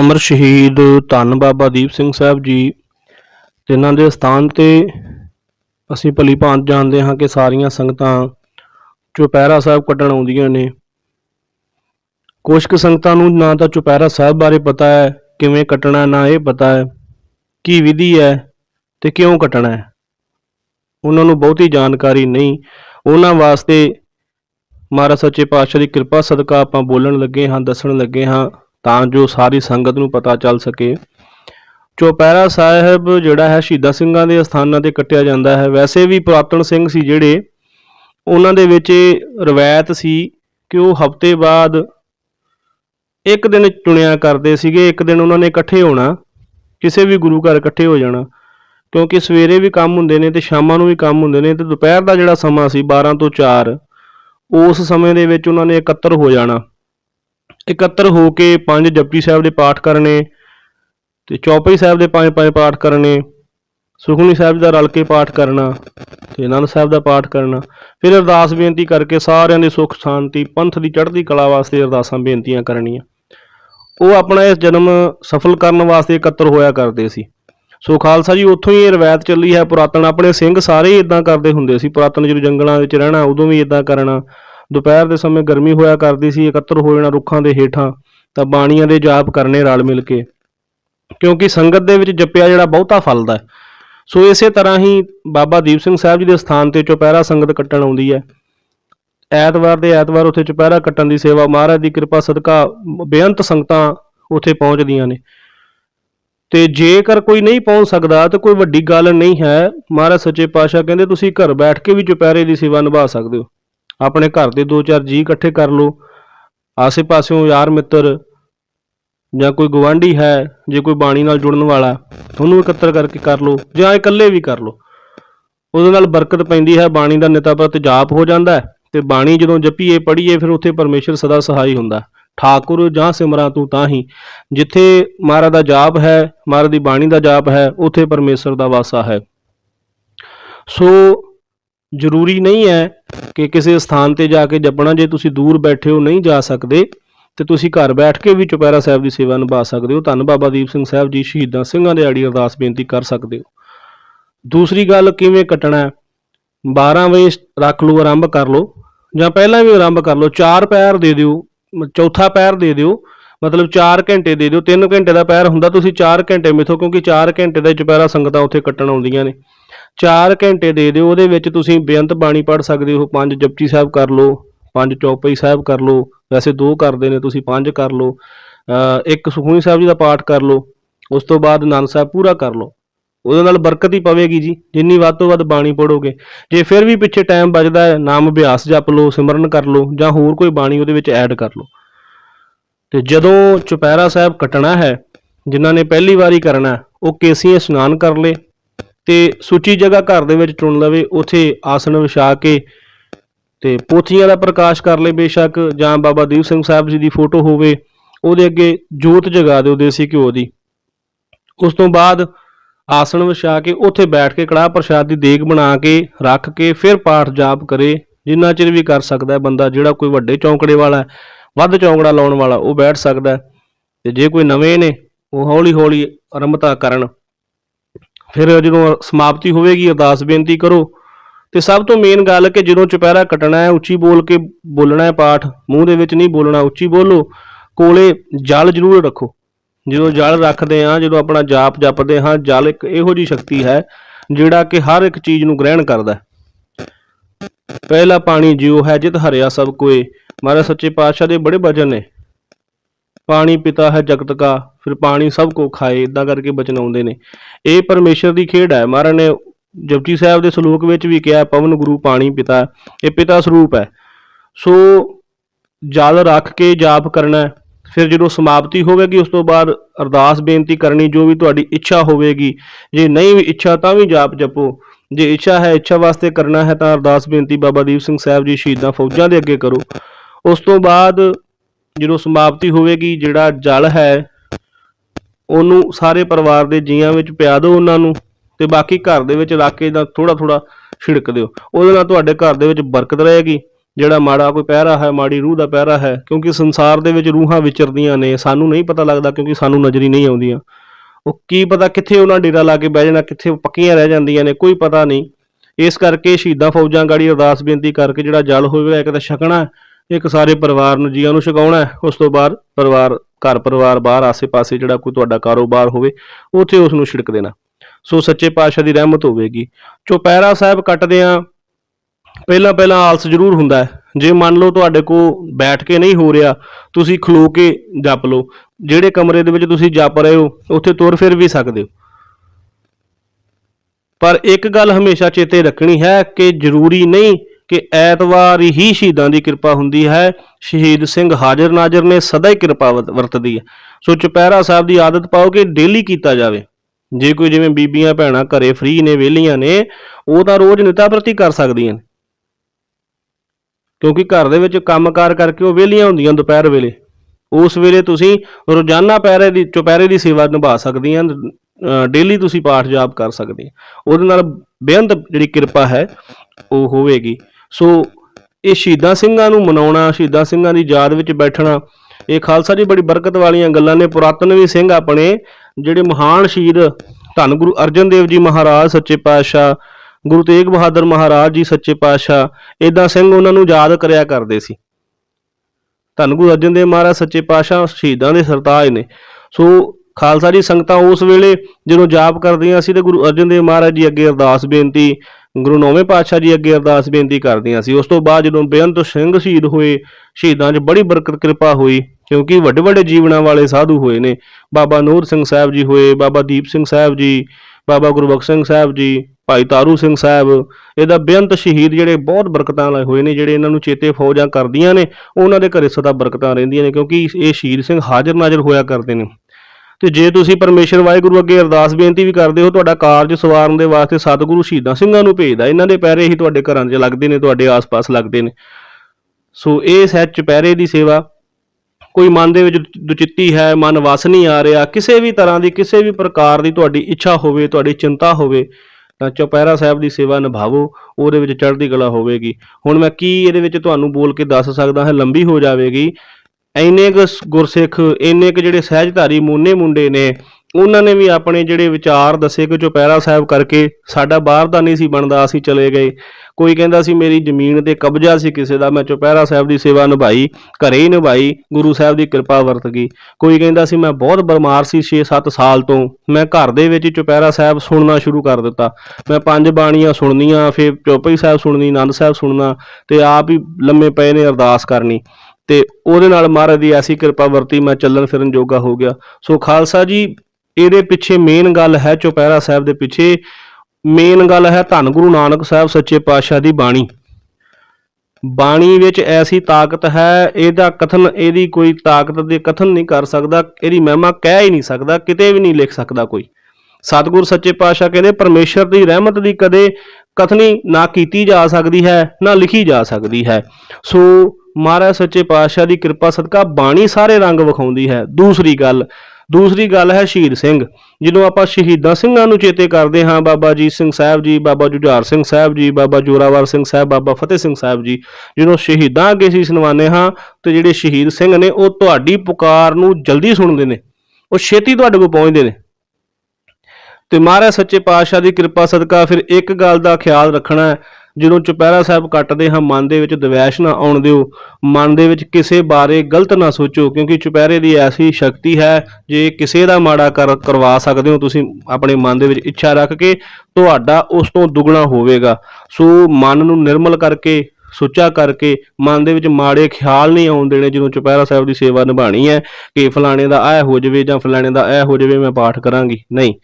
ਅਮਰ ਸ਼ਹੀਦ ਧੰਨ ਬਾਬਾ ਦੀਪ ਸਿੰਘ ਸਾਹਿਬ ਜੀ। ਜਿਨ੍ਹਾਂ ਦੇ ਸਥਾਨ ਤੇ ਅਸੀਂ ਭਲੀ ਭਾਂਤ ਜਾਣਦੇ ਹਾਂ ਕਿ ਸਾਰੀਆਂ ਸੰਗਤਾਂ ਚੁਪਹਿਰਾ ਸਾਹਿਬ ਕੱਟਣ ਆਉਂਦੀਆਂ ਨੇ। ਕੁਝ ਕੁ ਸੰਗਤਾਂ ਨੂੰ ਨਾ ਤਾਂ ਚੁਪਹਿਰਾ ਸਾਹਿਬ ਬਾਰੇ ਪਤਾ ਹੈ, ਕਿਵੇਂ ਕੱਟਣਾ, ਨਾ ਇਹ ਪਤਾ ਹੈ, ਕੀ ਵਿਧੀ ਹੈ ਤੇ ਕਿਉਂ ਕੱਟਣਾ ਹੈ। ਉਹਨਾਂ ਨੂੰ ਬਹੁਤੀ ਜਾਣਕਾਰੀ ਨਹੀਂ। ਉਹਨਾਂ ਵਾਸਤੇ ਮਹਾਰਾਜ ਸੱਚੇ ਪਾਤਸ਼ਾਹ ਦੀ ਕਿਰਪਾ ਸਦਕਾ ਆਪਾਂ ਬੋਲਣ ਲੱਗੇ ਹਾਂ, ਦੱਸਣ ਲੱਗੇ ਹਾਂ। ਤਾਂ ਜੋ ਸਾਰੀ ਸੰਗਤ ਨੂੰ ਪਤਾ ਚੱਲ ਸਕੇ। ਚੌਪਹਿਰਾ ਸਾਹਿਬ, ਜਿਹੜਾ ਹੈ, ਸ਼ਹੀਦਾਂ ਸਿੰਘਾਂ ਦੇ ਅਸਥਾਨਾਂ ਤੇ ਕੱਟਿਆ ਜਾਂਦਾ ਹੈ। ਵੈਸੇ ਵੀ ਪੁਰਾਤਨ ਸਿੰਘ ਸੀ ਜਿਹੜੇ, ਉਹਨਾਂ ਦੇ ਵਿੱਚ ਇਹ ਰਵਾਇਤ ਸੀ ਕਿ ਉਹ ਹਫ਼ਤੇ ਬਾਅਦ ਇੱਕ ਦਿਨ ਚੁਣਿਆ ਕਰਦੇ ਸੀਗੇ, ਇੱਕ ਦਿਨ ਉਹਨਾਂ ਨੇ ਇਕੱਠੇ ਹੋਣਾ, ਕਿਸੇ ਵੀ ਗੁਰੂ ਘਰ ਇਕੱਠੇ ਹੋ ਜਾਣਾ। ਕਿਉਂਕਿ ਸਵੇਰੇ ਵੀ ਕੰਮ ਹੁੰਦੇ ਨੇ ਤੇ ਸ਼ਾਮਾਂ ਨੂੰ ਵੀ ਕੰਮ ਹੁੰਦੇ ਨੇ ਤੇ ਦੁਪਹਿਰ ਦਾ ਜਿਹੜਾ ਸਮਾਂ ਸੀ 12 ਤੋਂ 4 ਉਸ ਸਮੇਂ ਦੇ ਵਿੱਚ ਉਹਨਾਂ ਨੇ ਇਕੱਤਰ ਹੋ ਜਾਣਾ। ਇਕੱਤਰ ਹੋ ਕੇ ਪੰਜ ਜਪਜੀ ਸਾਹਿਬ ਦੇ ਪਾਠ ਕਰਨੇ ਤੇ ਚੌਪਈ ਸਾਹਿਬ ਦੇ ਪੰਜ ਪੰਜ ਪਾਠ ਕਰਨੇ, ਸੁਖਮਨੀ ਸਾਹਿਬ ਦਾ ਰਲ ਕੇ ਪਾਠ ਕਰਨਾ ਤੇ ਆਨੰਦ ਸਾਹਿਬ ਦਾ ਪਾਠ ਕਰਨਾ। ਫਿਰ ਅਰਦਾਸ ਬੇਨਤੀ ਕਰਕੇ ਸਾਰਿਆਂ ਦੇ ਸੁੱਖ, ਸ਼ਾਂਤੀ, ਪੰਥ ਦੀ ਚੜ੍ਹਦੀ ਕਲਾ ਵਾਸਤੇ ਅਰਦਾਸਾਂ ਬੇਨਤੀਆਂ ਕਰਨੀਆਂ। ਉਹ ਆਪਣਾ ਇਸ ਜਨਮ ਸਫਲ ਕਰਨ ਵਾਸਤੇ ਇਕੱਤਰ ਹੋਇਆ ਕਰਦੇ ਸੀ। ਸੋ ਖਾਲਸਾ ਜੀ, ਉੱਥੋਂ ਹੀ ਇਹ ਰਵਾਇਤ ਚੱਲੀ ਹੈ, ਪੁਰਾਤਨ ਆਪਣੇ ਸਿੰਘ ਸਾਰੇ ਇਦਾਂ ਕਰਦੇ ਹੁੰਦੇ ਸੀ। ਪੁਰਾਤਨ ਜਦੋਂ ਜੰਗਲਾਂ ਵਿੱਚ ਰਹਿਣਾ, ਉਦੋਂ ਵੀ ਇਦਾਂ ਕਰਨਾ। ਦੁਪਹਿਰ ਦੇ ਸਮੇਂ ਗਰਮੀ ਹੋਇਆ ਕਰਦੀ ਸੀ, ਇਕੱਤਰ ਹੋ ਜਾਣਾ ਰੁੱਖਾਂ ਦੇ ਹੇਠਾਂ, ਤਾਂ ਬਾਣੀਆਂ ਦੇ ਜਾਪ ਕਰਨੇ ਰਲ ਮਿਲ ਕੇ। ਕਿਉਂਕਿ ਸੰਗਤ ਦੇ ਵਿੱਚ ਜਪਿਆ ਜਿਹੜਾ ਬਹੁਤਾ ਫਲਦਾ ਹੈ। ਸੋ ਇਸੇ ਤਰ੍ਹਾਂ ਹੀ ਬਾਬਾ ਦੀਪ ਸਿੰਘ ਸਾਹਿਬ ਜੀ ਦੇ ਸਥਾਨ ਤੇ ਚੁਪਹਿਰਾ ਸੰਗਤ ਕੱਟਣ ਆਉਂਦੀ ਹੈ। ਐਤਵਾਰ ਦੇ ਐਤਵਾਰ ਉੱਥੇ ਚੁਪਹਿਰਾ ਕੱਟਣ ਦੀ ਸੇਵਾ, ਮਹਾਰਾਜ ਦੀ ਕਿਰਪਾ, ਸਦਕਾ, ਬੇਅੰਤ ਸੰਗਤਾਂ ਉੱਥੇ ਪਹੁੰਚਦੀਆਂ ਨੇ। ਤੇ ਜੇਕਰ ਕੋਈ ਨਹੀਂ ਪਹੁੰਚ ਸਕਦਾ, ਤਾਂ ਕੋਈ ਵੱਡੀ ਗੱਲ ਨਹੀਂ ਹੈ। ਮਹਾਰਾਜ ਸੱਚੇ ਪਾਤਸ਼ਾਹ ਕਹਿੰਦੇ, ਤੁਸੀਂ ਘਰ ਬੈਠ ਕੇ ਵੀ ਚੁਪਹਿਰੇ ਦੀ ਸੇਵਾ ਨਿਭਾ ਸਕਦੇ ਹੋ। ਆਪਣੇ ਘਰ ਦੇ ਦੋ ਚਾਰ ਜੀ ਇਕੱਠੇ ਕਰ ਲਓ। ਆਸੇ-ਪਾਸਿਓਂ ਯਾਰ ਮਿੱਤਰ ਜਾਂ ਕੋਈ ਗਵਾਂਢੀ ਹੈ, ਜੇ ਕੋਈ ਬਾਣੀ ਨਾਲ ਜੁੜਨ ਵਾਲਾ, ਉਹਨੂੰ ਇਕੱਤਰ ਕਰਕੇ ਕਰ ਲਓ ਜਾਂ ਇਕੱਲੇ ਵੀ ਕਰ ਲਓ। ਉਹਦੇ ਨਾਲ ਬਰਕਤ ਪੈਂਦੀ ਹੈ, ਬਾਣੀ ਦਾ ਨਿਤਾਪਤ ਜਾਪ ਹੋ ਜਾਂਦਾ ਹੈ ਤੇ ਬਾਣੀ ਜਦੋਂ ਜਪੀਏ, ਪੜ੍ਹੀਏ, ਫਿਰ ਉੱਥੇ ਪਰਮੇਸ਼ਰ ਸਦਾ ਸਹਾਈ ਹੁੰਦਾ ਠਾਕੁਰ ਜਾਂ ਸਿਮਰਾਂ ਤੂੰ ਤਾਂ ਹੀ, ਜਿੱਥੇ ਮਹਾਰਾਜ ਦਾ ਜਾਪ ਹੈ, ਮਹਾਰਾਜ ਦੀ ਬਾਣੀ ਦਾ ਜਾਪ ਹੈ, ਉੱਥੇ ਪਰਮੇਸ਼ਰ ਦਾ ਵਾਸਾ ਹੈ। ਸੋ ਜ਼ਰੂਰੀ ਨਹੀਂ ਹੈ ਕਿ ਕਿਸੇ ਸਥਾਨ ਤੇ ਜਾ ਕੇ ਜਪਣਾ, ਜੇ ਤੁਸੀਂ ਦੂਰ ਬੈਠੇ ਹੋ ਨਹੀਂ ਜਾ ਸਕਦੇ, ਤੇ ਤੁਸੀਂ ਘਰ ਬੈਠ ਕੇ ਵੀ ਚੁਪਹਿਰਾ ਸਾਹਿਬ ਦੀ ਸੇਵਾ ਨਿਭਾ ਸਕਦੇ ਹੋ। ਧੰਨ ਬਾਬਾ ਦੀਪ ਸਿੰਘ ਸਾਹਿਬ ਜੀ ਸ਼ਹੀਦਾਂ ਸਿੰਘਾਂ ਦੇ ਆੜੀ ਅਰਦਾਸ ਬੇਨਤੀ ਕਰ ਸਕਦੇ ਹੋ। ਦੂਸਰੀ ਗੱਲ ਕਿਵੇਂ ਕੱਟਣਾ ਹੈ? 12 ਵਜੇ ਰੱਖ ਲਓ, ਆਰੰਭ ਕਰ ਲਓ, ਜਾਂ ਪਹਿਲਾਂ ਵੀ ਆਰੰਭ ਕਰ ਲਓ। ਚਾਰ ਪੈਰ ਦੇ ਦਿਓ, ਚੌਥਾ ਪੈਰ ਦੇ ਦਿਓ ਮਤਲਬ 4 ਘੰਟੇ ਦੇ ਦਿਓ 3 ਘੰਟੇ ਦਾ ਪੈਰ ਹੁੰਦਾ, ਤੁਸੀਂ 4 ਘੰਟੇ ਮਿਥੋ, ਕਿਉਂਕਿ 4 ਘੰਟੇ ਦਾ ਚੁਪਹਿਰਾ ਸੰਗਤਾਂ ਉੱਥੇ ਕੱਟਣ ਆਉਂਦੀਆਂ ਨੇ। 4 ਘੰਟੇ ਦੇ ਦਿਓ, ਉਹਦੇ ਵਿੱਚ ਤੁਸੀਂ ਬੇਅੰਤ ਬਾਣੀ ਪੜ੍ਹ ਸਕਦੇ ਹੋ, ਪੰਜ ਜਪਜੀ ਸਾਹਿਬ ਕਰ ਲਓ, ਪੰਜ ਚੌਪਈ ਸਾਹਿਬ ਕਰ ਲਓ, ਵੈਸੇ ਦੋ ਕਰਦੇ ਨੇ, ਤੁਸੀਂ ਪੰਜ ਕਰ ਲਓ ਇੱਕ ਸੁਖਮਨੀ ਸਾਹਿਬ ਜੀ ਦਾ ਪਾਠ ਕਰ ਲਓ, ਉਸ ਤੋਂ ਬਾਅਦ ਆਨੰਦ ਸਾਹਿਬ ਪੂਰਾ ਕਰ ਲਓ। ਉਹਦੇ ਨਾਲ ਬਰਕਤ ਹੀ ਪਵੇਗੀ ਜੀ, ਜਿੰਨੀ ਵੱਧ ਤੋਂ ਵੱਧ ਬਾਣੀ ਪੜੋਗੇ ਜੇ ਫਿਰ ਵੀ ਪਿੱਛੇ ਟਾਈਮ ਬਚਦਾ ਹੈ, ਨਾਮ ਅਭਿਆਸ ਜਪ ਲਓ, ਸਿਮਰਨ ਕਰ ਲਓ, ਜਾਂ ਹੋਰ ਕੋਈ ਬਾਣੀ ਉਹਦੇ ਵਿੱਚ ਐਡ ਕਰ ਲਓ। ਤੇ ਜਦੋਂ ਚੁਪਹਿਰਾ ਸਾਹਿਬ ਕੱਟਣਾ ਹੈ ਜਿਨ੍ਹਾਂ ਨੇ ਪਹਿਲੀ ਵਾਰੀ ਕਰਨਾ ਉਹ ਕੇਸੀਆਂ ਇਸ਼ਨਾਨ ਕਰ ਲੇ ਤੇ ਸੁੱਚੀ ਜਗ੍ਹਾ ਘਰ ਦੇ ਵਿੱਚ ਚੁਣ ਲਵੇ ਉਥੇ ਆਸਣ ਵਿਛਾ ਕੇ ਤੇ ਪੋਥੀਆਂ ਦਾ ਪ੍ਰਕਾਸ਼ ਕਰ ਲੇ ਬੇਸ਼ੱਕ ਜਾਂ ਬਾਬਾ ਦੀਪ ਸਿੰਘ ਸਾਹਿਬ ਜੀ ਦੀ ਫੋਟੋ ਹੋਵੇ ਉਹਦੇ ਅੱਗੇ ਜੋਤ ਜਗਾ ਦਿਓ ਦੇਸੀ ਘਿਓ ਦੀ। ਉਸ ਤੋਂ ਬਾਅਦ ਆਸਣ ਵਿਛਾ ਕੇ ਉੱਥੇ ਬੈਠ ਕੇ ਕੜਾਹ ਪ੍ਰਸ਼ਾਦ ਦੀ ਦੇਗ ਬਣਾ ਕੇ ਰੱਖ ਕੇ ਫਿਰ ਪਾਠ ਜਾਪ ਕਰੇ ਜਿੰਨਾ ਚਿਰ ਵੀ ਕਰ ਸਕਦਾ ਬੰਦਾ ਜਿਹੜਾ ਕੋਈ ਵੱਡੇ ਚੌਂਕੜੇ ਵਾਲਾ ਹੈ, ਵੱਧ ਚੌਂਕੜਾ ਲਾਉਣ ਵਾਲਾ, ਉਹ ਬੈਠ ਸਕਦਾ ਹੈ। ਤੇ ਜੇ ਕੋਈ ਨਵੇਂ ਨੇ, ਉਹ ਹੌਲੀ ਹੌਲੀ ਆਰੰਭਤਾ ਕਰਨ। ਫਿਰ ਜਦੋਂ ਸਮਾਪਤੀ ਹੋਵੇਗੀ, ਅਰਦਾਸ ਬੇਨਤੀ ਕਰੋ। ਤੇ ਸਭ ਤੋਂ ਮੇਨ ਗੱਲ ਕਿ ਜਦੋਂ ਚੁਪਹਿਰਾ ਕੱਟਣਾ ਹੈ, ਉੱਚੀ ਬੋਲ ਕੇ ਬੋਲਣਾ ਹੈ ਪਾਠ, ਮੂੰਹ ਦੇ ਵਿੱਚ ਨਹੀਂ ਬੋਲਣਾ, ਉੱਚੀ ਬੋਲੋ। ਕੋਲੇ ਜਲ ਜ਼ਰੂਰ ਰੱਖੋ। ਜਦੋਂ ਜਲ ਰੱਖਦੇ ਹਾਂ, ਜਦੋਂ ਆਪਣਾ ਜਾਪ ਜਪਦੇ ਹਾਂ, ਜਲ ਇੱਕ ਇਹੋ ਜੀ ਸ਼ਕਤੀ ਹੈ, ਜਿਹੜਾ ਕਿ ਹਰ ਇੱਕ ਚੀਜ਼ ਨੂੰ ਗ੍ਰਹਿਣ ਕਰਦਾ ਹੈ। ਪਹਿਲਾ ਪਾਣੀ ਜਿਉ ਹੈ, ਜਿਤ ਹਰਿਆ ਸਭ ਕੋਏ। ਮਹਾਰਾਜ ਸੱਚੇ ਪਾਤਸ਼ਾਹ ਦੇ ਬੜੇ ਬਚਨ ਨੇ। ਪਾਣੀ ਪਿਤਾ ਹੈ ਜਗਤ ਕਾ, ਫਿਰ ਪਾਣੀ ਸਭ ਕੋ ਖਾਏ ਇਦਾਂ ਕਰਕੇ ਬਚਨ ਆਉਂਦੇ ਨੇ। ਇਹ ਪਰਮੇਸ਼ਰ ਦੀ ਖੇਡ ਹੈ। ਮਹਾਰਾਜ ਨੇ ਜਪਜੀ ਸਾਹਿਬ ਦੇ ਸ਼ਲੋਕ ਵਿੱਚ ਵੀ ਕਿਹਾ, ਪਵਨ ਗੁਰੂ ਪਾਣੀ ਪਿਤਾ, ਇਹ ਪਿਤਾ ਸਰੂਪ ਹੈ। ਸੋ ਜਲ ਰੱਖ ਕੇ ਜਾਪ ਕਰਨਾ ਫਿਰ ਜਦੋਂ ਸਮਾਪਤੀ ਹੋਵੇਗੀ, ਉਸ ਤੋਂ ਬਾਅਦ ਅਰਦਾਸ ਬੇਨਤੀ ਕਰਨੀ, ਜੋ ਵੀ ਤੁਹਾਡੀ ਇੱਛਾ ਹੋਵੇਗੀ। ਜੇ ਨਹੀਂ ਵੀ ਇੱਛਾ, ਤਾਂ ਵੀ ਜਾਪ ਜਪੋ। ਜੇ ਇੱਛਾ ਹੈ, ਇੱਛਾ ਵਾਸਤੇ ਕਰਨਾ ਹੈ, ਤਾਂ ਅਰਦਾਸ ਬੇਨਤੀ ਬਾਬਾ ਦੀਪ ਸਿੰਘ ਸਾਹਿਬ ਜੀ ਸ਼ਹੀਦਾਂ ਫੌਜਾਂ ਦੇ ਅੱਗੇ ਕਰੋ। ਉਸ ਤੋਂ ਬਾਅਦ ਜਦੋਂ ਸਮਾਪਤੀ ਹੋਵੇਗੀ, ਜਿਹੜਾ ਜਲ ਹੈ, ਉਹਨੂੰ ਸਾਰੇ ਪਰਿਵਾਰ ਦੇ ਜੀਆਂ ਵਿੱਚ ਪਿਆ ਦਿਓ ਉਹਨਾਂ ਨੂੰ ਤੇ ਬਾਕੀ ਘਰ ਦੇ ਵਿੱਚ ਰੱਖ ਕੇ ਦਾ ਥੋੜਾ ਥੋੜਾ ਛਿੜਕ ਦਿਓ। ਉਹਦੇ ਨਾਲ ਤੁਹਾਡੇ ਘਰ ਦੇ ਵਿੱਚ ਬਰਕਤ ਰਹੇਗੀ। ਜਿਹੜਾ ਮਾੜਾ ਕੋਈ ਪਹਿਰਾ ਹੈ, ਮਾੜੀ ਰੂਹ ਦਾ ਪਹਿਰਾ ਹੈ, ਕਿਉਂਕਿ ਸੰਸਾਰ ਦੇ ਵਿੱਚ ਰੂਹਾਂ ਵਿਚਰਦੀਆਂ ਨੇ, ਸਾਨੂੰ ਨਹੀਂ ਪਤਾ ਲੱਗਦਾ ਕਿਉਂਕਿ ਸਾਨੂੰ ਨਜ਼ਰੀ ਨਹੀਂ ਆਉਂਦੀਆਂ। ਉਹ ਕੀ ਪਤਾ ਕਿੱਥੇ ਉਹਨਾਂ ਡੇਰਾ ਲਾ ਕੇ ਬਹਿ ਜਾਣਾ, ਕਿੱਥੇ ਪੱਕੀਆਂ ਰਹਿ ਜਾਂਦੀਆਂ ਨੇ, ਕੋਈ ਪਤਾ ਨਹੀਂ। ਇਸ ਕਰਕੇ ਸ਼ਹੀਦਾਂ ਫੌਜਾਂ ਗਾੜੀ ਅਰਦਾਸ ਬੇਨਤੀ ਕਰਕੇ ਜਿਹੜਾ ਜਲ ਹੋਵੇਗਾ, ਇੱਕ ਤਾਂ ਛਕਣਾ ਇੱਕ ਸਾਰੇ ਪਰਿਵਾਰ ਨੂੰ ਜੀਆਂ ਨੂੰ ਛਕਾਉਣਾ ਉਸ ਤੋਂ ਬਾਅਦ ਪਰਿਵਾਰ, ਘਰ ਪਰਿਵਾਰ ਬਾਹਰ ਆਸੇ-ਪਾਸੇ ਜਿਹੜਾ ਕੋਈ ਤੁਹਾਡਾ ਕਾਰੋਬਾਰ ਹੋਵੇ, ਉੱਥੇ ਉਸ ਨੂੰ ਛਿੜਕ ਦੇਣਾ। ਸੋ ਸੱਚੇ ਪਾਤਸ਼ਾਹ ਦੀ ਰਹਿਮਤ ਹੋਵੇਗੀ। ਚੁਪਹਿਰਾ ਸਾਹਿਬ ਕੱਟਦੇ ਆ ਪਹਿਲਾਂ ਪਹਿਲਾਂ ਆਲਸ ਜ਼ਰੂਰ ਹੁੰਦਾ ਹੈ। ਜੇ ਮੰਨ ਲਓ ਤੁਹਾਡੇ ਕੋ ਬੈਠ ਕੇ ਨਹੀਂ ਹੋ ਰਿਹਾ, ਤੁਸੀਂ ਖਲੋ ਕੇ ਜਪ ਲਓ। ਜਿਹੜੇ ਕਮਰੇ ਦੇ ਵਿੱਚ ਤੁਸੀਂ ਜਪ ਰਹੇ ਹੋ, ਉੱਥੇ ਤੁਰ ਫਿਰ ਵੀ ਸਕਦੇ ਹੋ। ਪਰ ਇੱਕ ਗੱਲ ਹਮੇਸ਼ਾ ਚੇਤੇ ਰੱਖਣੀ ਹੈ ਕਿ ਜ਼ਰੂਰੀ ਨਹੀਂ ਕਿ ਐਤਵਾਰ ਹੀ ਸ਼ਹੀਦਾਂ ਦੀ ਕਿਰਪਾ ਹੁੰਦੀ ਹੈ। ਸ਼ਹੀਦ ਸਿੰਘ ਹਾਜ਼ਰ ਨਾਜ਼ਰ ਨੇ ਸਦਾ ਹੀ ਕਿਰਪਾ ਵਰਤਦੀ ਹੈ। ਸੋ ਚੁਪਹਿਰਾ ਸਾਹਿਬ ਦੀ ਆਦਤ ਪਾਓ ਕਿ ਡੇਲੀ ਕੀਤਾ ਜਾਵੇ। ਜੇ ਕੋਈ ਜਿਵੇਂ ਬੀਬੀਆਂ ਭੈਣਾਂ ਘਰੇ ਫ੍ਰੀ ਨੇ, ਵਿਹਲੀਆਂ ਨੇ, ਉਹ ਤਾਂ ਰੋਜ਼ ਨਿਤਾ ਪ੍ਰਤੀ ਕਰ ਸਕਦੀਆਂ ਨੇ। ਕਿਉਂਕਿ ਘਰ ਦੇ ਵਿੱਚ ਕੰਮਕਾਰ ਕਰਕੇ ਉਹ ਵਿਹਲੀਆਂ ਹੁੰਦੀਆਂ ਦੁਪਹਿਰ ਵੇਲੇ। ਉਸ ਵੇਲੇ ਤੁਸੀਂ ਰੋਜ਼ਾਨਾ ਪੈਰੇ ਦੀ, ਚੁਪਹਿਰੇ ਦੀ ਸੇਵਾ ਨਿਭਾ ਸਕਦੀਆਂ ਡੇਲੀ ਤੁਸੀਂ ਪਾਠ ਜਾਪ ਕਰ ਸਕਦੇ ਹੋ ਉਹਦੇ ਨਾਲ ਬੇਅੰਤ ਜਿਹੜੀ ਕਿਰਪਾ ਹੈ, ਉਹ ਹੋਵੇਗੀ। ਸੋ ਇਹ ਸ਼ਹੀਦਾਂ ਸਿੰਘਾਂ ਨੂੰ ਮਨਾਉਣਾ, ਸ਼ਹੀਦਾਂ ਸਿੰਘਾਂ ਦੀ ਯਾਦ ਵਿੱਚ ਬੈਠਣਾ, ਇਹ ਖਾਲਸਾ ਜੀ ਬੜੀ ਬਰਕਤ ਵਾਲੀਆਂ ਗੱਲਾਂ ਨੇ। ਪੁਰਾਤਨ ਵੀ ਸਿੰਘ ਆਪਣੇ, ਜਿਹੜੇ ਮਹਾਨ ਸ਼ਹੀਦ ਧੰਨ ਗੁਰੂ ਅਰਜਨ ਦੇਵ ਜੀ ਮਹਾਰਾਜ, ਸੱਚੇ ਪਾਤਸ਼ਾਹ, ਗੁਰੂ ਤੇਗ ਬਹਾਦਰ ਮਹਾਰਾਜ ਜੀ, ਸੱਚੇ ਪਾਤਸ਼ਾਹ ਇਦਾਂ ਸਿੰਘ ਉਹਨਾਂ ਨੂੰ ਯਾਦ ਕਰਿਆ ਕਰਦੇ ਸੀ। ਧੰਨ ਗੁਰੂ ਅਰਜਨ ਦੇਵ ਮਹਾਰਾਜ, ਸੱਚੇ ਪਾਤਸ਼ਾਹ ਸ਼ਹੀਦਾਂ ਦੇ ਸਰਤਾਜ ਨੇ। ਸੋ ਖਾਲਸਾ ਜੀ ਸੰਗਤਾਂ ਉਸ ਵੇਲੇ ਜਦੋਂ ਜਾਪ ਕਰਦੀਆਂ ਸੀ ਤੇ ਗੁਰੂ ਅਰਜਨ ਦੇਵ ਮਹਾਰਾਜ ਜੀ ਅੱਗੇ ਅਰਦਾਸ ਬੇਨਤੀ ਗੁਰੂ ਨੌਵੇਂ ਪਾਤਸ਼ਾਹ ਜੀ ਅੱਗੇ ਅਰਦਾਸ ਬੇਨਤੀ ਕਰਦੀਆਂ ਸੀ। ਉਸ ਤੋਂ ਬਾਅਦ ਜਦੋਂ ਬੇਅੰਤ ਸਿੰਘ ਸ਼ਹੀਦ ਹੋਏ, ਸ਼ਹੀਦਾਂ 'ਚ ਬੜੀ ਬਰਕਤ, ਕਿਰਪਾ ਹੋਈ, ਕਿਉਂਕਿ ਵੱਡੇ ਵੱਡੇ ਜੀਵਨਾਂ ਵਾਲੇ ਸਾਧੂ ਹੋਏ ਨੇ। ਬਾਬਾ ਨੂਰ ਸਿੰਘ ਸਾਹਿਬ ਜੀ ਹੋਏ, ਬਾਬਾ ਦੀਪ ਸਿੰਘ ਸਾਹਿਬ ਜੀ, ਬਾਬਾ ਗੁਰਬਖਸ਼ ਸਿੰਘ ਸਾਹਿਬ ਜੀ, ਭਾਈ ਤਾਰੂ ਸਿੰਘ ਸਾਹਿਬ, ਇਹਦਾ ਬੇਅੰਤ ਸ਼ਹੀਦ ਜਿਹੜੇ ਬਹੁਤ ਬਰਕਤਾਂ ਵਾਲੇ ਹੋਏ ਨੇ, ਜਿਹੜੇ ਇਹਨਾਂ ਨੂੰ ਚੇਤੇ ਫੌਜਾਂ ਕਰਦੀਆਂ ਨੇ, ਉਹਨਾਂ ਦੇ ਘਰੇ ਸਦਾ ਬਰਕਤਾਂ ਰਹਿੰਦੀਆਂ ਨੇ, ਕਿਉਂਕਿ ਇਹ ਸ਼ਹੀਦ ਸਿੰਘ ਹਾਜ਼ਰ ਨਾਜ਼ਰ ਹੋਇਆ ਕਰਦੇ ਨੇ। ਤੇ ਜੇ ਤੁਸੀਂ ਪਰਮੇਸ਼ਰ ਵਾਹਿਗੁਰੂ ਅੱਗੇ ਅਰਦਾਸ ਬੇਨਤੀ ਵੀ ਕਰਦੇ ਹੋ, ਤੁਹਾਡਾ ਕਾਰਜ ਸਵਾਰਨ ਦੇ ਵਾਸਤੇ ਸਤਿਗੁਰੂ ਸ਼ਹੀਦਾਂ ਸਿੰਘਾਂ ਨੂੰ ਭੇਜਦਾ। ਇਹਨਾਂ ਦੇ ਪੈਰੇ ਹੀ ਤੁਹਾਡੇ ਘਰਾਂ 'ਚ ਲੱਗਦੇ ਨੇ, ਤੁਹਾਡੇ ਆਸ-ਪਾਸ ਲੱਗਦੇ ਨੇ। ਸੋ ਇਹ ਸਹਿਜ ਚੁਪਹਿਰੇ ਦੀ ਸੇਵਾ। ਕੋਈ ਮਨ ਦੇ ਵਿੱਚ ਦੁਚਿੱਤੀ ਹੈ, ਮਨ ਵਸ ਨਹੀਂ ਆ ਰਿਹਾ, ਕਿਸੇ ਵੀ ਤਰ੍ਹਾਂ ਦੀ, ਕਿਸੇ ਵੀ ਪ੍ਰਕਾਰ ਦੀ ਤੁਹਾਡੀ ਇੱਛਾ ਹੋਵੇ, ਤੁਹਾਡੀ ਚਿੰਤਾ ਹੋਵੇ, ਤਾਂ ਚੁਪਹਿਰਾ ਸਾਹਿਬ ਦੀ ਸੇਵਾ ਨਿਭਾਵੋ, ਉਹਦੇ ਵਿੱਚ ਚੜ੍ਹਦੀ ਕਲਾ ਹੋਵੇਗੀ। ਹੁਣ ਮੈਂ ਕੀ ਇਹਦੇ ਵਿੱਚ ਤੁਹਾਨੂੰ ਬੋਲ ਕੇ ਦੱਸ ਸਕਦਾ ਹਾਂ, ਲੰਬੀ ਹੋ ਜਾਵੇਗੀ। ਇੰਨੇ ਕੁ ਗੁਰਸਿੱਖ, ਇੰਨੇ ਕੁ ਜਿਹੜੇ ਸਹਿਜਧਾਰੀ ਮੂਨੇ ਮੁੰਡੇ ਨੇ, ਉਹਨਾਂ ਨੇ ਵੀ ਆਪਣੇ ਜਿਹੜੇ ਵਿਚਾਰ ਦੱਸੇ ਕਿ ਚੁਪਹਿਰਾ ਸਾਹਿਬ ਕਰਕੇ ਸਾਡਾ ਬਾਹਰ ਦਾ ਨਹੀਂ ਸੀ ਬਣਦਾ, ਅਸੀਂ ਚਲੇ ਗਏ। ਕੋਈ ਕਹਿੰਦਾ ਸੀ, ਮੇਰੀ ਜ਼ਮੀਨ ਤੇ ਕਬਜ਼ਾ ਸੀ ਕਿਸੇ ਦਾ, ਮੈਂ ਚੁਪਹਿਰਾ ਸਾਹਿਬ ਦੀ ਸੇਵਾ ਨਿਭਾਈ, ਘਰੇ ਹੀ ਨਿਭਾਈ, ਗੁਰੂ ਸਾਹਿਬ ਦੀ ਕਿਰਪਾ ਵਰਤ ਗਈ। ਕੋਈ ਕਹਿੰਦਾ ਸੀ, ਮੈਂ ਬਹੁਤ ਬਿਮਾਰ ਸੀ 6-7 ਸਾਲ ਤੋਂ, ਮੈਂ ਘਰ ਦੇ ਵਿੱਚ ਹੀ ਚੁਪਹਿਰਾ ਸਾਹਿਬ ਸੁਣਨਾ ਸ਼ੁਰੂ ਕਰ ਦਿੱਤਾ। ਮੈਂ ਪੰਜ ਬਾਣੀਆਂ ਸੁਣਨੀਆਂ, ਫਿਰ ਚੌਪਈ ਸਾਹਿਬ ਸੁਣਨੀ ਆਨੰਦ ਸਾਹਿਬ ਸੁਣਨਾ ਤੇ ਆਪ ਹੀ ਲੰਮੇ ਪਏ ਨੇ ਅਰਦਾਸ ਕਰਨੀ। ਤੇ ਉਹਦੇ ਨਾਲ ਮਹਾਰਾਜ ਦੀ ਐਸੀ ਕਿਰਪਾ ਵਰਤੀ, ਮੈਂ ਚੱਲਣ ਫਿਰਨ ਜੋਗਾ ਹੋ ਗਿਆ। ਸੋ ਖਾਲਸਾ ਜੀ, ਇਹਦੇ ਪਿੱਛੇ ਮੇਨ ਗੱਲ ਹੈ ਚੁਪਹਿਰਾ ਸਾਹਿਬ ਦੇ ਪਿੱਛੇ। ਮੇਨ ਗੱਲ ਹੈ ਧੰਨ ਗੁਰੂ ਨਾਨਕ ਸਾਹਿਬ ਸੱਚੇ ਪਾਤਸ਼ਾਹ ਦੀ ਬਾਣੀ। ਬਾਣੀ ਵਿੱਚ ਐਸੀ ਤਾਕਤ ਹੈ, ਇਹਦਾ ਕਥਨ, ਇਹਦੀ ਕੋਈ ਤਾਕਤ ਦੇ ਕਥਨ ਨਹੀਂ ਕਰ ਸਕਦਾ, ਇਹਦੀ ਮਹਿਮਾ ਕਹਿ ਹੀ ਨਹੀਂ ਸਕਦਾ, ਕਿਤੇ ਵੀ ਨਹੀਂ ਲਿਖ ਸਕਦਾ ਕੋਈ। ਸਤਿਗੁਰ ਸੱਚੇ ਪਾਤਸ਼ਾਹ ਕਹਿੰਦੇ, ਪਰਮੇਸ਼ਰ ਦੀ ਰਹਿਮਤ ਦੀ ਕਦੇ ਕਥਨੀ ਨਾ ਕੀਤੀ ਜਾ ਸਕਦੀ ਹੈ, ਨਾ ਲਿਖੀ ਜਾ ਸਕਦੀ ਹੈ। ਸੋ ਮਹਾਰਾਜ ਸੱਚੇ ਪਾਤਸ਼ਾਹ ਦੀ ਕਿਰਪਾ ਸਦਕਾ ਬਾਣੀ ਸਾਰੇ ਰੰਗ ਵਿਖਾਉਂਦੀ ਹੈ। ਦੂਸਰੀ ਗੱਲ ਦੂਸਰੀ ਗੱਲ ਹੈ ਸ਼ਹੀਦ ਸਿੰਘ ਜਦੋਂ ਆਪਾਂ ਸ਼ਹੀਦਾਂ ਸਿੰਘਾਂ ਨੂੰ ਚੇਤੇ ਕਰਦੇ ਹਾਂ। ਬਾਬਾ ਜੀਤ ਸਿੰਘ ਸਾਹਿਬ ਜੀ, ਬਾਬਾ ਜੁਝਾਰ ਸਿੰਘ ਸਾਹਿਬ ਜੀ, ਬਾਬਾ ਜੋਰਾਵਰ ਸਿੰਘ ਸਾਹਿਬ, ਬਾਬਾ ਫਤਿਹ ਸਿੰਘ ਸਾਹਿਬ ਜੀ ਜਦੋਂ ਸ਼ਹੀਦਾਂ ਅੱਗੇ ਸੀ ਸੁਣਵਾਉਂਦੇ ਹਾਂ ਤੇ ਜਿਹੜੇ ਸ਼ਹੀਦ ਸਿੰਘ ਨੇ, ਉਹ ਤੁਹਾਡੀ ਪੁਕਾਰ ਨੂੰ ਜਲਦੀ ਸੁਣਦੇ ਨੇ। ਉਹ ਛੇਤੀ ਤੁਹਾਡੇ ਕੋਲ ਪਹੁੰਚਦੇ ਨੇ। ਤੇ ਮਹਾਰਾਜ ਸੱਚੇ ਪਾਤਸ਼ਾਹ ਦੀ ਕਿਰਪਾ ਸਦਕਾ ਫਿਰ ਇੱਕ ਗੱਲ ਦਾ ਖਿਆਲ ਰੱਖਣਾ ਹੈ ਜਦੋਂ ਚੁਪਹਿਰਾ ਸਾਹਿਬ ਕੱਟਦੇ ਹਾਂ, ਮਨ ਦੇ ਵਿੱਚ ਦਵੈਸ਼ ਨਾ ਆਉਣ ਦਿਓ। ਮਨ ਦੇ ਵਿੱਚ ਕਿਸੇ ਬਾਰੇ ਗਲਤ ਨਾ ਸੋਚੋ, ਕਿਉਂਕਿ ਚੁਪਹਿਰੇ ਦੀ ਐਸੀ ਸ਼ਕਤੀ ਹੈ, ਜੇ ਕਿਸੇ ਦਾ ਮਾੜਾ ਕਰ, ਕਰਵਾ ਸਕਦੇ ਹੋ ਤੁਸੀਂ ਆਪਣੇ ਮਨ ਦੇ ਵਿੱਚ ਇੱਛਾ ਰੱਖ ਕੇ, ਤੁਹਾਡਾ ਉਸ ਤੋਂ ਦੁੱਗਣਾ ਹੋਵੇਗਾ। ਸੋ ਮਨ ਨੂੰ ਨਿਰਮਲ ਕਰਕੇ, ਸੁੱਚਾ ਕਰਕੇ ਮਨ ਦੇ ਵਿੱਚ ਮਾੜੇ ਖਿਆਲ ਨਹੀਂ ਆਉਣ ਦੇਣੇ ਜਦੋਂ ਚੁਪਹਿਰਾ ਸਾਹਿਬ ਦੀ ਸੇਵਾ ਨਿਭਾਣੀ ਹੈ, ਕਿ ਫਲਾਣੇ ਦਾ ਐ ਹੋ ਜਾਵੇ ਜਾਂ ਫਲਾਣੇ ਦਾ ਐ ਹੋ ਜਾਵੇ, ਮੈਂ ਪਾਠ ਕਰਾਂਗੀ। ਨਹੀਂ।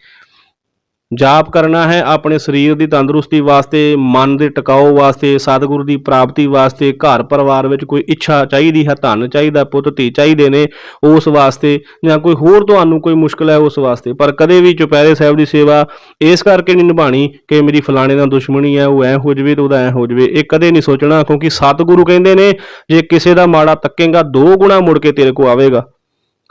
ਜਾਪ ਕਰਨਾ ਹੈ ਆਪਣੇ ਸਰੀਰ ਦੀ ਤੰਦਰੁਸਤੀ ਵਾਸਤੇ, ਮਨ ਦੇ ਟਿਕਾਓ ਵਾਸਤੇ, ਸਤਿਗੁਰੂ ਦੀ ਪ੍ਰਾਪਤੀ ਵਾਸਤੇ, ਘਰ ਪਰਿਵਾਰ ਵਿੱਚ ਕੋਈ ਇੱਛਾ ਚਾਹੀਦੀ ਹੈ, ਧਨ ਚਾਹੀਦਾ, ਪੁੱਤ ਧੀ ਚਾਹੀਦੇ ਨੇ, ਉਸ ਵਾਸਤੇ ਜਾਂ ਕੋਈ ਹੋਰ ਤੁਹਾਨੂੰ ਕੋਈ ਮੁਸ਼ਕਲ ਹੈ, ਉਸ ਵਾਸਤੇ। ਪਰ ਕਦੇ ਵੀ ਚੁਪਹਿਰੇ ਸਾਹਿਬ ਦੀ ਸੇਵਾ ਇਸ ਕਰਕੇ ਨਹੀਂ ਨਿਭਾਣੀ ਕਿ ਮੇਰੀ ਫਲਾਣੇ ਨਾਲ ਦੁਸ਼ਮਣੀ ਹੈ, ਉਹ ਐ ਹੋ ਜਵੇ ਤੇ ਉਹਦਾ ਐ ਹੋ ਜਵੇ। ਇਹ ਕਦੇ ਨਹੀਂ ਸੋਚਣਾ, ਕਿਉਂਕਿ ਸਤਿਗੁਰੂ ਕਹਿੰਦੇ ਨੇ, ਜੇ ਕਿਸੇ ਦਾ ਮਾੜਾ ਤੱਕੇਗਾ, ਦੋ ਗੁਣਾ ਮੁੜ ਕੇ ਤੇਰੇ ਕੋ ਆਵੇਗਾ।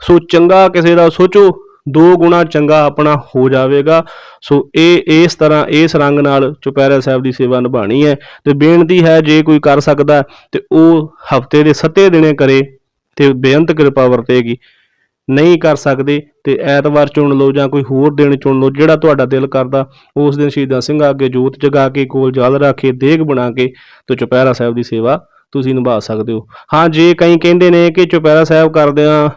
ਸੋ ਚੰਗਾ ਕਿਸੇ ਦਾ ਸੋਚੋ ਦੋ ਗੁਣਾ ਚੰਗਾ ਆਪਣਾ ਹੋ ਜਾਵੇਗਾ। ਸੋ ਇਹ, ਇਸ ਤਰ੍ਹਾਂ, ਇਸ ਰੰਗ ਨਾਲ ਚੁਪਹਿਰਾ ਸਾਹਿਬ ਦੀ ਸੇਵਾ ਨਿਭਾਣੀ ਹੈ ਤੇ ਬੇਨਤੀ ਹੈ, ਜੇ ਕੋਈ ਕਰ ਸਕਦਾ ਤੇ ਉਹ ਹਫ਼ਤੇ ਦੇ ਸੱਤੇ ਦਿਨੇ ਕਰੇ ਤੇ ਬੇਅੰਤ ਕਿਰਪਾ ਵਰਤੇਗੀ। ਨਹੀਂ ਕਰ ਸਕਦੇ ਤੇ ਐਤਵਾਰ ਚੁਣ ਲਓ ਜਾਂ ਕੋਈ ਹੋਰ ਦਿਨ ਚੁਣ ਲਓ, ਜਿਹੜਾ ਤੁਹਾਡਾ ਦਿਲ ਕਰਦਾ, ਉਸ ਦਿਨ ਸ਼ਹੀਦਾਂ ਸਿੰਘਾਂ ਅੱਗੇ ਜੋਤ ਜਗਾ ਕੇ, ਕੋਲ ਜਲ ਰੱਖ ਕੇ ਦੇਗ ਬਣਾ ਕੇ ਤੇ ਚੁਪਹਿਰਾ ਸਾਹਿਬ ਦੀ ਸੇਵਾ ਤੁਸੀਂ ਨਿਭਾ ਸਕਦੇ ਹੋ। ਹਾਂ, ਜੇ ਕਈ ਕਹਿੰਦੇ ਨੇ ਕਿ ਚੁਪਹਿਰਾ ਸਾਹਿਬ ਕਰਦਿਆਂ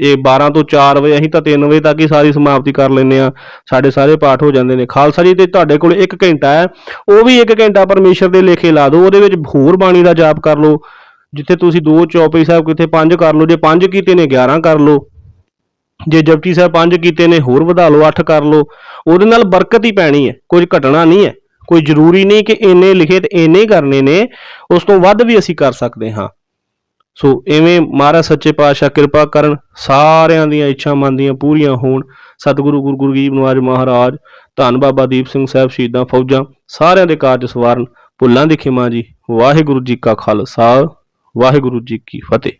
ਇਹ 12 ਤੋਂ 4 ਵਜੇ, ਅਸੀਂ ਤਾਂ 3 ਵਜੇ ਤੱਕ ਹੀ ਸਾਰੀ ਸਮਾਪਤੀ ਕਰ ਲੈਂਦੇ ਆ ਸਾਡੇ ਸਾਰੇ ਪਾਠ ਹੋ ਜਾਂਦੇ ਨੇ। ਖਾਲਸਾ ਜੀ, ਤੇ ਤੁਹਾਡੇ ਕੋਲ 1 ਘੰਟਾ ਹੈ। ਉਹ ਵੀ 1 ਘੰਟਾ ਪਰਮੇਸ਼ਰ ਦੇ ਲੇਖੇ ਲਾ ਦਿਓ। ਉਹਦੇ ਵਿੱਚ ਹੋਰ ਬਾਣੀ ਦਾ ਜਾਪ ਕਰ ਲਓ। ਜਿੱਥੇ ਤੁਸੀਂ ਦੋ ਚੌਪਈ ਸਾਹਿਬ ਕਿਤੇ ਪੰਜ ਕਰ ਲਓ। ਜੇ ਪੰਜ ਕੀਤੇ ਨੇ 11 ਕਰ ਲਓ। ਜੇ ਜਪਜੀ ਸਾਹਿਬ ਪੰਜ ਕੀਤੇ ਨੇ, ਹੋਰ ਵਧਾ ਲਓ 8 ਕਰ ਲਓ। ਉਹਦੇ ਨਾਲ ਬਰਕਤ ਹੀ ਪੈਣੀ ਹੈ। ਕੁਝ ਘਟਣਾ ਨਹੀਂ ਹੈ। ਕੋਈ ਜ਼ਰੂਰੀ ਨਹੀਂ ਕਿ ਇੰਨੇ ਲਿਖੇ ਤੇ ਇੰਨੇ ਹੀ ਕਰਨੇ ਨੇ। ਉਸ ਤੋਂ ਵੱਧ ਵੀ ਅਸੀਂ ਕਰ ਸਕਦੇ ਹਾਂ। ਸੋ ਐਵੇਂ ਮਹਾਰਾਜ ਸੱਚੇ ਪਾਤਸ਼ਾਹ ਕਿਰਪਾ ਕਰਨ ਸਾਰਿਆਂ ਦੀਆਂ ਇੱਛਾ ਮੰਨਦੀਆਂ ਪੂਰੀਆਂ ਹੋਣ। ਸਤਿਗੁਰੂ ਗੁਰੂ ਗੁਰਗੀਬ ਨਵਾਜ਼ ਮਹਾਰਾਜ, ਧੰਨ ਬਾਬਾ ਦੀਪ ਸਿੰਘ ਸਾਹਿਬ ਸ਼ਹੀਦਾਂ ਫੌਜਾਂ, ਸਾਰਿਆਂ ਦੇ ਕਾਰਜ ਸਵਾਰਨ ਭੁੱਲਾਂ ਦੀ ਖਿਮਾ ਜੀ। ਵਾਹਿਗੁਰੂ ਜੀ ਕਾ ਖਾਲਸਾ, ਵਾਹਿਗੁਰੂ ਜੀ ਕੀ ਫਤਿਹ।